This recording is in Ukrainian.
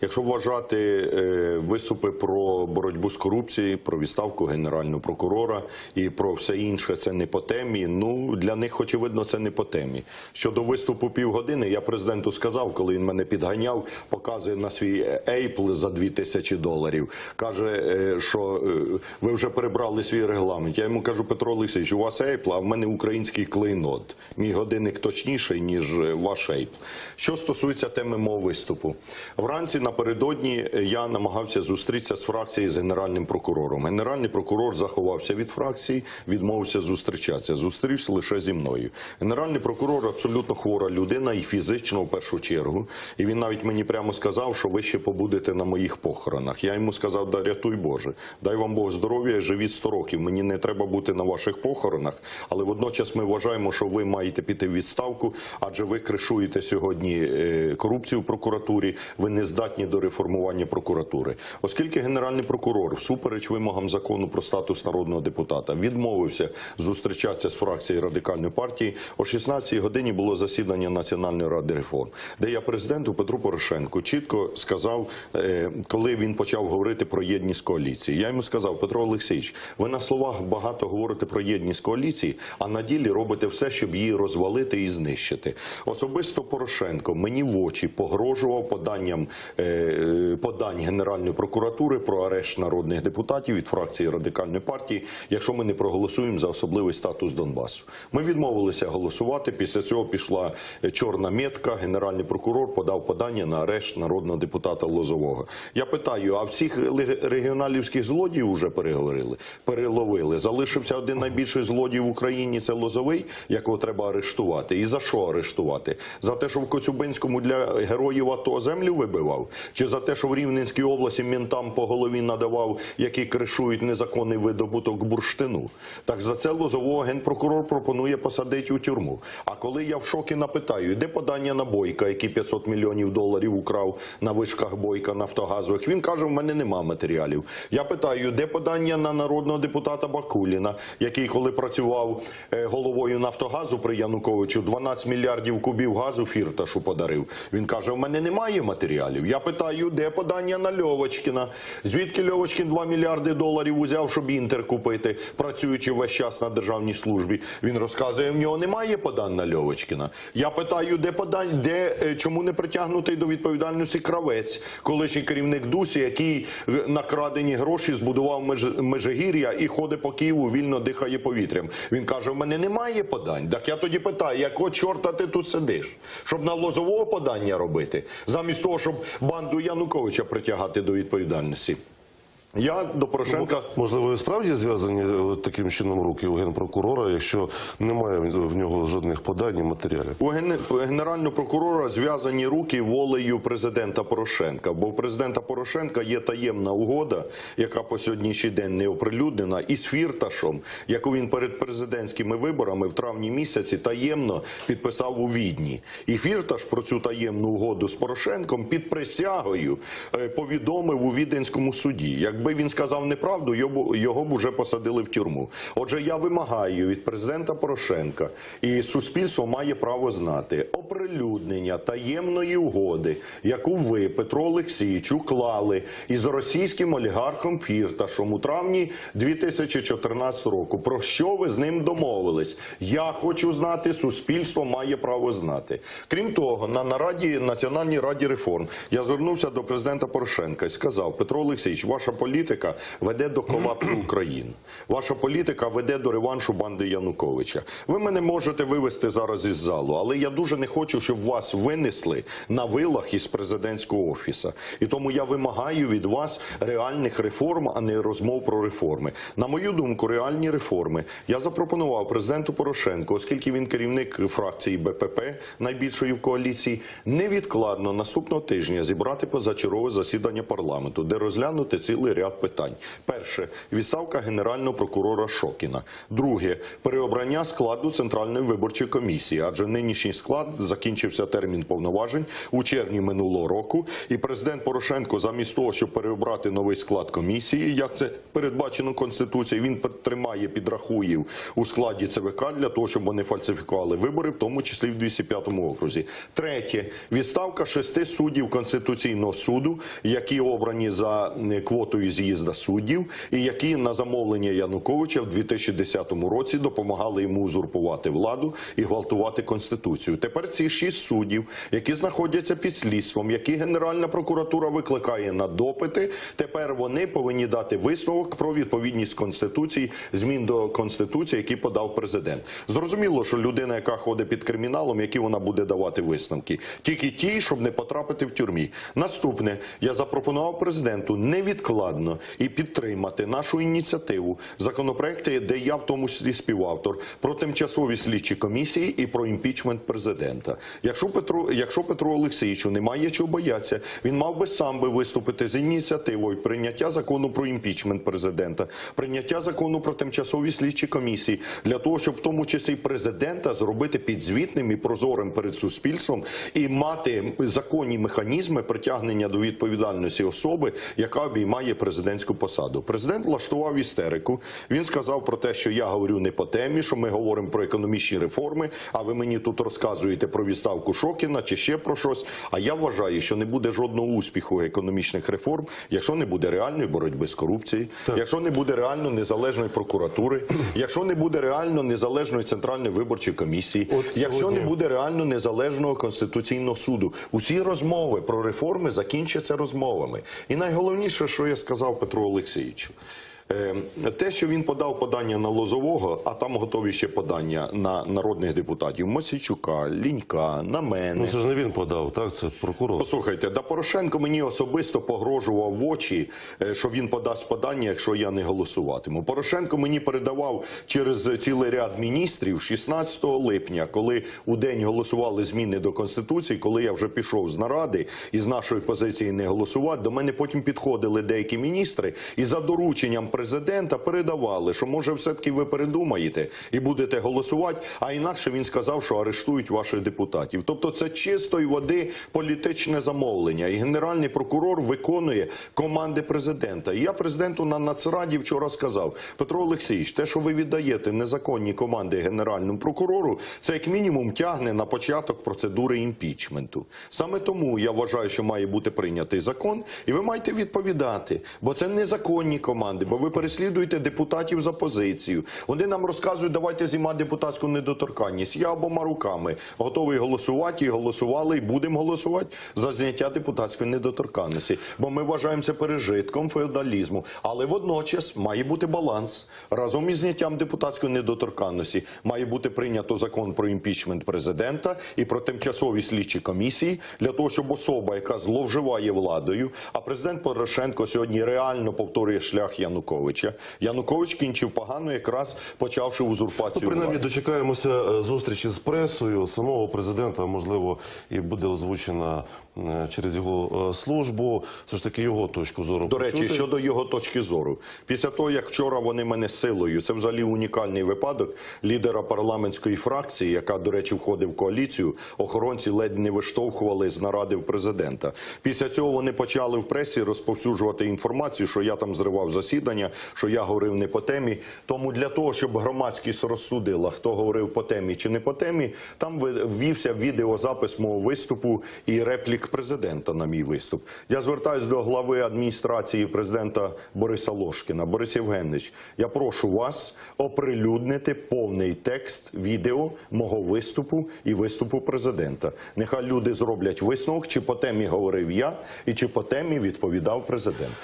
Якщо вважати е, виступи про боротьбу з корупцією, про відставку генерального прокурора і про все інше, це не по темі. Ну для них, очевидно, це не по темі. Щодо виступу півгодини, я президенту сказав, коли він мене підганяв, показує на свій ейпл за 2 тисячі доларів. каже, е, що е, ви вже перебрали свій регламент. Я йому кажу, Петро Олексійович, у вас ейпл, а в мене український клейнот. Мій годинник точніший ніж ваш ейпл. Що стосується теми мого виступу, вранці напередодні я намагався зустрітися з фракцією з генеральним прокурором. Генеральний прокурор заховався від фракції, відмовився зустрічатися. Зустрівся лише зі мною. Генеральний прокурор абсолютно хвора людина і фізично в першу чергу. І він навіть мені прямо сказав, що ви ще побудете на моїх похоронах. Я йому сказав, да рятуй Боже, дай вам Бог здоров'я, живіть 100 років. Мені не треба бути на ваших похоронах, але водночас ми вважаємо, що ви маєте піти в відставку, адже ви кришуєте сьогодні е, корупцію в прокуратурі. Ви не здатні до реформування прокуратури, оскільки генеральний прокурор, всупереч вимогам закону про статус народного депутата, відмовився зустрічатися з фракцією радикальної партії. О 16 годині було засідання Національної ради реформ, де я президенту Петру Порошенку чітко сказав, е, коли він почав говорити про єдність коаліції. Я йому сказав, Петро Олексійович, ви на словах багато говорите про єдність коаліції, а на ділі робите все, щоб її розвалити і знищити. Особисто Порошенко мені в очі погрожував поданням е, подань Генеральної прокуратури про арешт народних депутатів від фракції радикальної партії, якщо ми не проголосуємо за особливий статус Донбасу. Ми відмовилися голосувати. Після цього пішла е, чорна метка. Генеральний прокурор подав подання на арешт народного депутата Лозового. Я питаю: а всіх регіоналівських злодіїв вже переговорили, переловили. Залишився один найбільший злодій в Україні. Це Лозовий, якого треба арештувати. І за що арештувати? За те, що в Коцюбинському для героїв АТО землю вибивав, чи за те, що в Рівненській області мінтам по голові надавав, які кришують незаконний видобуток бурштину. Так за це Лозового генпрокурор пропонує посадити у тюрму. А коли я в шокі напитаю, де подання на Бойка, який 500 мільйонів доларів украв на вишках Бойка Нафтогазових, він каже, в мене нема матеріалів. Я питаю, де подання на народного депутата Бакуліна, який коли працював е, головою Нафтогазу при Януковичу, 12 мільярдів кубів газу Фірташу подарив. Він каже, в мене немає матеріалів. Я питаю, де подання на Льовочкіна? Звідки Льовочкін 2 мільярди доларів узяв, щоб інтер купити, працюючи весь час на державній службі? Він розказує, в нього немає подань на Льовочкіна. Я питаю, де подань, де е, чому не притягнутий до відповідальності кравець, колишній керівник Дусі, який е, на крадені гроші збудував Меж- Межигір'я і ходить по Києву, вільно дихає повітрям. Він каже: в мене немає подань. Так я тоді питаю, якого чорта ти тут сидиш? Щоб на лозового подання робити, замість того, щоб банду Януковича притягати до відповідальності. Я до Порошенка. Можливо, і справді зв'язані е, таким чином руки у генпрокурора, якщо немає в нього жодних подань і матеріалів. У ген- генерального прокурора зв'язані руки волею президента Порошенка. Бо у президента Порошенка є таємна угода, яка по сьогоднішній день не оприлюднена, із Фірташом, яку він перед президентськими виборами в травні місяці таємно підписав у Відні. І Фірташ про цю таємну угоду з Порошенком під присягою е, повідомив у Віденському суді. Якби він сказав неправду, його б уже посадили в тюрму. Отже, я вимагаю від президента Порошенка і суспільство має право знати оприлюднення таємної угоди, яку ви, Петро Олексійович, уклали із російським олігархом Фірташом у травні 2014 року. Про що ви з ним домовились? Я хочу знати, суспільство має право знати. Крім того, на нараді Національній раді реформ я звернувся до президента Порошенка і сказав: Петро Олексійович, ваша політика веде до колапсу України. Ваша політика веде до реваншу банди Януковича. Ви мене можете вивести зараз із залу, але я дуже не хочу, щоб вас винесли на вилах із президентського офіса. І тому я вимагаю від вас реальних реформ, а не розмов про реформи. На мою думку, реальні реформи я запропонував президенту Порошенку, оскільки він керівник фракції БПП, найбільшої в коаліції, невідкладно наступного тижня зібрати позачергове засідання парламенту, де розглянути цілий ряд питань. Перше відставка генерального прокурора Шокіна. Друге переобрання складу центральної виборчої комісії, адже нинішній склад закінчився термін повноважень у червні минулого року, і президент Порошенко, замість того, щоб переобрати новий склад комісії, як це передбачено конституцією, він тримає підрахуїв у складі ЦВК для того, щоб вони фальсифікували вибори, в тому числі в 205 окрузі. Третє відставка шести суддів конституційного суду, які обрані за квотою з'їзда суддів, і які на замовлення Януковича в 2010 році допомагали йому узурпувати владу і гвалтувати конституцію. Тепер ці шість суддів, які знаходяться під слідством, які Генеральна прокуратура викликає на допити. Тепер вони повинні дати висновок про відповідність конституції, змін до конституції, які подав президент. Зрозуміло, що людина, яка ходить під криміналом, які вона буде давати висновки, тільки ті, щоб не потрапити в тюрмі. Наступне я запропонував президенту невідкладно і підтримати нашу ініціативу законопроекти, де я в тому числі співавтор про тимчасові слідчі комісії і про імпічмент президента. Якщо Петру, якщо Петру Олексійовичу немає чого боятися, він мав би сам би виступити з ініціативою прийняття закону про імпічмент президента, прийняття закону про тимчасові слідчі комісії для того, щоб в тому числі президента зробити підзвітним і прозорим перед суспільством і мати законні механізми притягнення до відповідальності особи, яка обіймає президентську посаду. Президент влаштував істерику. Він сказав про те, що я говорю не по темі, що ми говоримо про економічні реформи. А ви мені тут розказуєте про відставку Шокіна чи ще про щось. А я вважаю, що не буде жодного успіху економічних реформ, якщо не буде реальної боротьби з корупцією, якщо не буде реально незалежної прокуратури, якщо не буде реально незалежної центральної виборчої комісії, От якщо сьогодні- не буде реально незалежного конституційного суду, усі розмови про реформи закінчаться розмовами. І найголовніше, що я сказав Петру Олексійовичу. Е, Те, що він подав подання на Лозового, а там готові ще подання на народних депутатів Мосійчука, Лінька, на мене. Ну це ж не він подав, так? Це прокурор. Послухайте, да Порошенко мені особисто погрожував в очі, е, що він подасть подання, якщо я не голосуватиму. Порошенко мені передавав через цілий ряд міністрів 16 липня, коли у день голосували зміни до конституції, коли я вже пішов з наради і з нашої позиції не голосувати. До мене потім підходили деякі міністри і за дорученням президента передавали, що може все-таки ви передумаєте і будете голосувати. А інакше він сказав, що арештують ваших депутатів. Тобто це чистої води політичне замовлення. І генеральний прокурор виконує команди президента. І я президенту на нацраді вчора сказав: Петро Олексійович, те, що ви віддаєте незаконні команди генеральному прокурору, це як мінімум тягне на початок процедури імпічменту. Саме тому я вважаю, що має бути прийнятий закон, і ви маєте відповідати, бо це незаконні команди, бо ви переслідуєте депутатів за позицію. Вони нам розказують, давайте знімати депутатську недоторканність. Я обома руками готовий голосувати і голосували, і будемо голосувати за зняття депутатської недоторканності. Бо ми вважаємо це пережитком феодалізму. Але водночас має бути баланс. Разом із зняттям депутатської недоторканності має бути прийнято закон про імпічмент президента і про тимчасові слідчі комісії для того, щоб особа, яка зловживає владою, а президент Порошенко сьогодні реально повторює шлях Януковича. Янукович кінчив погано, якраз почавши Ну, принаймні влади. дочекаємося е, зустрічі з пресою. Самого президента можливо і буде озвучена е, через його е, службу. Все ж таки його точку зору. До речі, щодо його точки зору, після того як вчора вони мене силою, це взагалі унікальний випадок лідера парламентської фракції, яка, до речі, входить в коаліцію. Охоронці ледь не виштовхували з наради в президента. Після цього вони почали в пресі розповсюджувати інформацію, що я там зривав засідання, що я говорив не по темі. Тому для того, щоб громадськість розсудила, хто говорив по темі чи не по темі, там ввівся відеозапис мого виступу і реплік президента на мій виступ. Я звертаюся до глави адміністрації президента Бориса Лошкіна. Борис Євгенович, я прошу вас оприлюднити повний текст відео мого виступу і виступу президента. Нехай люди зроблять висновок, чи по темі говорив я, і чи по темі відповідав президент.